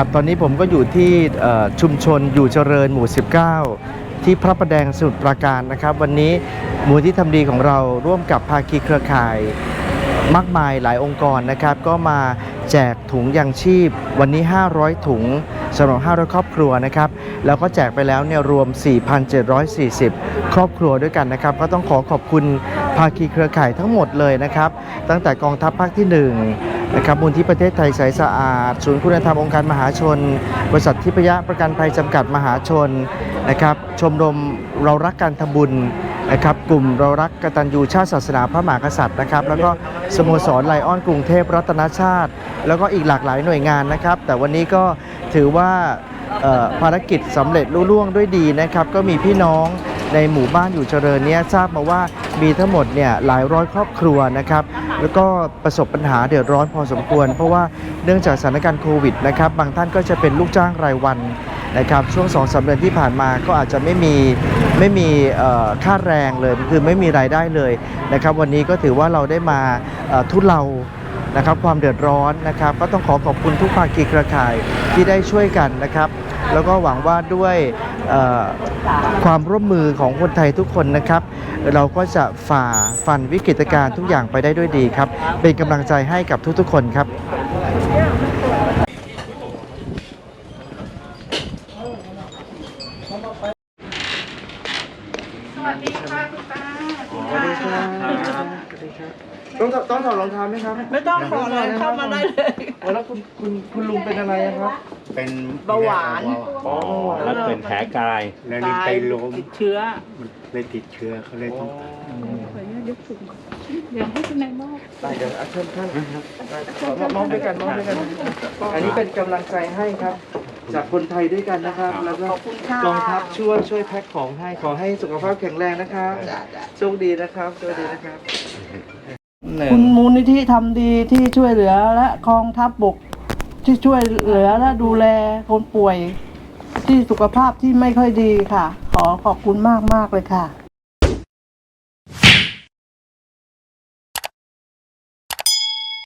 ครับตอนนี้ผมก็อยู่ที่ชุมชนอยู่เจริญหมู่ 19 ที่พระประแดงสมุทรปราการนะครับ วันนี้มูลที่ทำดีของเราร่วมกับภาคีเครือข่ายมากมายหลายองค์กรนะครับ ก็มาแจกถุงยังชีพ วันนี้ 500 ถุงสำหรับ 500 ครอบครัวนะครับ แล้วก็แจกไปแล้วเนี่ยรวม 4,740 ครอบครัวด้วยกันนะครับ ก็ต้องขอขอบคุณภาคีเครือข่ายทั้งหมดเลยนะครับ ตั้งแต่กองทัพภาคที่ 1 นะครับมูลที่ประเทศไทยใสสะอาด ศูนย์คุณธรรมองค์การมหาชน บริษัททิพยะประกันภัยจำกัดมหาชนนะครับชมรมเรารักการทำบุญนะครับกลุ่มเรารักกตัญญูชาติศาสนาพระมหากษัตริย์นะครับ แล้วก็สโมสรไลออนกรุงเทพรัตนชาติ แล้วก็อีกหลากหลายหน่วยงานนะครับ แต่วันนี้ก็ถือว่าภารกิจสำเร็จลุล่วงด้วยดีนะครับ ก็มีพี่น้องในหมู่บ้านอยู่เจริญเนี้ยทราบมาว่า มีทั้งหมดเนี่ยหลายร้อยครอบครัวนะครับ แล้วก็ประสบปัญหาเดือดร้อนพอสมควร เพราะว่าเนื่องจากสถานการณ์โควิดนะครับ บางท่านก็จะเป็นลูกจ้างรายวันนะครับ ช่วง2อสเดือนที่ผ่านมาก็อาจจะไม่มีไม่มีค่าแรงเลยคือไม่มีรายได้เลยนะครับ วันนี้ก็ถือว่าเราได้มาทุเลานะครับความเดือดร้อนนะครับ ก็ต้องขอขอบคุณทุกภาคีเครือข่ายที่ได้ช่วยกันนะครับ แล้วก็หวังว่าด้วยความร่วมมือของคนไทยทุกคนนะครับ เราก็จะฝ่าฟันวิกฤตการณ์ทุกอย่างไปได้ด้วยดีครับ เป็นกำลังใจให้กับทุกๆคนครับ วัสดีค่ะคุณตาสวัสดีครับ ต้องต้องถอดรองเท้าไหมครับไม่ต้องขอเลยเข้ามาได้เลยแล้วคุณคุณคุณลุงเป็นอะไรอะครับ เป็นเบาหวาน อ๋อแล้วเป็นแผลกาย แล้วนี่ไปล้มติดเชื้อ มันเลยติดเชื้อเขาเลยต้องเดี๋ยวให้คุณนายมอบได้เดี๋ยวเอาเชิญท่านได้ขอมอบด้วยกันมอบด้วยกัน อันนี้เป็นกำลังใจให้ครับ จากคนไทยด้วยกันนะครับ แล้วก็ขอบคุณค่ะ กองทัพช่วยช่วยแพ็คของให้ขอให้สุขภาพแข็งแรงนะครับจ้ะจ้ะโชคดีนะครับโชคดีนะครับหนึ่งคุณมูลนิธิทำดีที่ช่วยเหลือและกองทัพบกที่ช่วยเหลือและดูแลคนป่วย ที่สุขภาพที่ไม่ค่อยดีค่ะ ขอขอบคุณมากมากๆเลยค่ะ